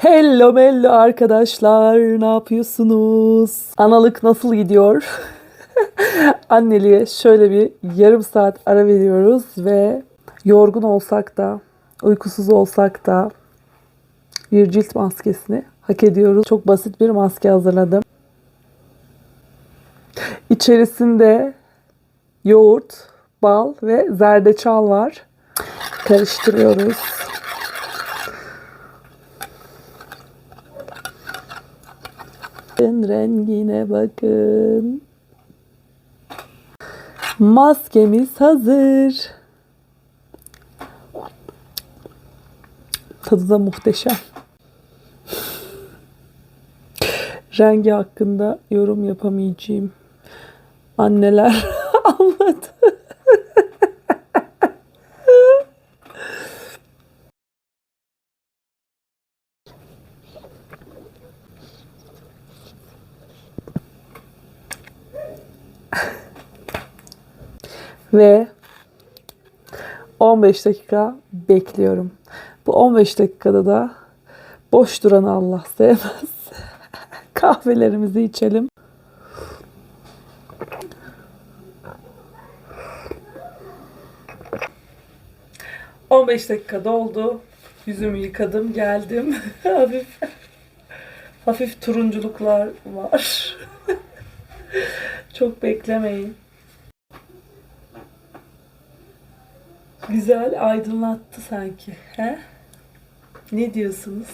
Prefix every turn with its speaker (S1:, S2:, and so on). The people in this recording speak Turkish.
S1: Hello mello arkadaşlar ne yapıyorsunuz? Analık nasıl gidiyor? Anneliğe şöyle bir yarım saat ara veriyoruz ve yorgun olsak da uykusuz olsak da bir cilt maskesini hak ediyoruz. Çok basit bir maske hazırladım. İçerisinde yoğurt, bal ve zerdeçal var. Karıştırıyoruz. Bakın rengine bakın. Maskemiz hazır. Tadı da muhteşem. Rengi hakkında yorum yapamayacağım. Anneler anladı. Ve 15 dakika bekliyorum. Bu 15 dakikada da boş duran Allah sevmez. Kahvelerimizi içelim. ...15 dakika doldu. Yüzümü yıkadım, geldim. hafif hafif turunculuklar var. Çok beklemeyin. Güzel aydınlattı sanki. He? Ne diyorsunuz?